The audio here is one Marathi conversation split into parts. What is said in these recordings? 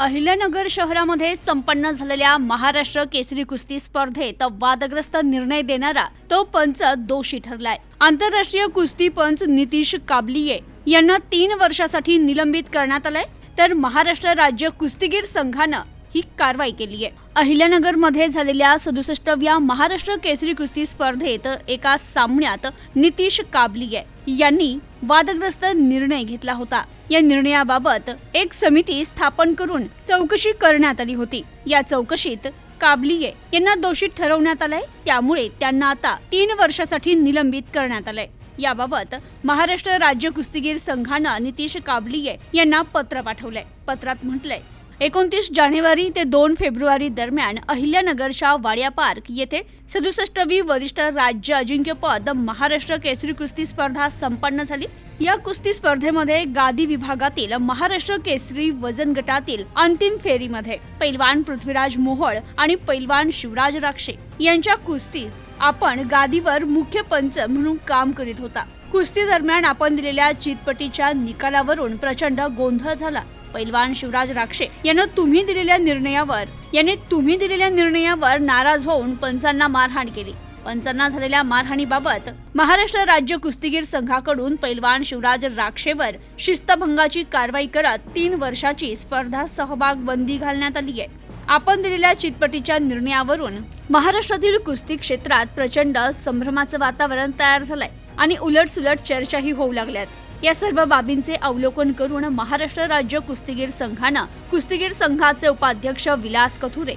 अहिल्यानगर शहरामध्ये संपन्न झालेल्या महाराष्ट्र केसरी कुस्ती स्पर्धेत वादग्रस्त निर्णय देणारा तो पंच दोषी ठरलाय. आंतरराष्ट्रीय कुस्ती पंच नितीश काबलिये यांना तीन वर्षासाठी निलंबित करण्यात आलंय. तर महाराष्ट्र राज्य कुस्तीगीर संघानं ही कारवाई केली आहे. अहिल्यानगरमध्ये झालेल्या सदुसष्टव्या महाराष्ट्र केसरी कुस्ती स्पर्धेत एका सामन्यात नितीश काबलिये यांनी वादग्रस्त निर्णय घेतला होता. या निर्णयाबाबत एक समिती स्थापन करून चौकशी करण्यात आली होती. या चौकशीत काबलिये यांना दोषी ठरवण्यात आलंय. त्यामुळे त्यांना आता तीन वर्षासाठी निलंबित करण्यात आलंय. याबाबत महाराष्ट्र राज्य कुस्तीगीर संघानं नितीश काबलिये यांना पत्र पाठवलंय. पत्रात म्हटलंय एकोणतीस जानेवारी ते दोन फेब्रुवारी दरम्यान अहिल्यानगरच्या वाड्या पार्क येथे सदुसष्टवी वरिष्ठ राज्य अजिंक्यपद महाराष्ट्र केसरी कुस्ती स्पर्धा संपन्न झाली. या कुस्ती स्पर्धेमध्ये गादी विभागातील महाराष्ट्र केसरी वजन गटातील अंतिम फेरीमध्ये पैलवान पृथ्वीराज मोहोळ आणि पैलवान शिवराज राक्षे यांच्या कुस्तीत आपण गादीवर मुख्य पंच म्हणून काम करीत होता. कुस्ती दरम्यान आपण दिलेल्या चितपटीच्या निकालावरून प्रचंड गोंधळ झाला. पैलवान शिवराज राक्षे यानं तुम्ही दिलेल्या निर्णयावर याने तुम्ही दिलेल्या निर्णयावर नाराज होऊन पंचांना मारहाण केली. पंचांना झालेल्या मारहाणीबाबत महाराष्ट्र राज्य कुस्तीगीर संघाकडून पैलवान शिवराज राक्षेवर शिस्तभंगाची कारवाई करत तीन वर्षाची स्पर्धा सहभाग बंदी घालण्यात आली आहे. आपण दिलेल्या चितपटीच्या निर्णयावरून महाराष्ट्रातील कुस्ती क्षेत्रात प्रचंड संभ्रमाचं वातावरण तयार झालंय आणि उलटसुलट चर्चाही होऊ लागल्यात. या सर्व बाबींचे अवलोकन करून महाराष्ट्र राज्य कुस्तीगीर संघानं कुस्तीगीर संघाचे उपाध्यक्ष विलास कथुरे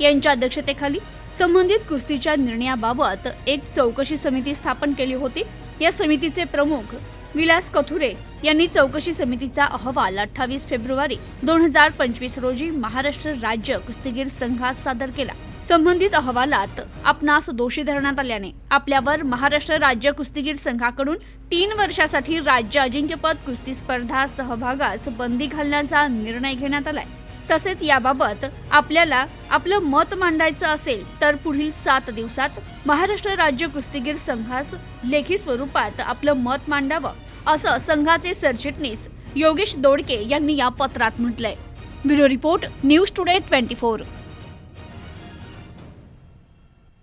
यांच्या अध्यक्षतेखाली संबंधित कुस्तीच्या निर्णयाबाबत एक चौकशी समिती स्थापन केली होती. या समितीचे प्रमुख विलास कथुरे यांनी चौकशी समितीचा अहवाल अठ्ठावीस फेब्रुवारी दोन हजार पंचवीस रोजी महाराष्ट्र राज्य कुस्तीगीर संघात सादर केला. संबंधित अहवालात आपणास दोषी धरण्यात आल्याने आपल्यावर महाराष्ट्र राज्य कुस्तीगीर संघाकडून तीन वर्षासाठी राज्य अजिंक्यपद कुस्ती स्पर्धा सहभागास बंदी घालण्याचा निर्णय घेण्यात आलाय. तसेच याबाबत आपल्याला आपलं मत मांडायचं असेल तर पुढील सात दिवसात महाराष्ट्र राज्य कुस्तीगीर संघास लेखी स्वरूपात आपलं मत मांडावं असं संघाचे सरचिटणीस योगेश दोडके यांनी या पत्रात म्हटलंय. Bureau report news today twenty four.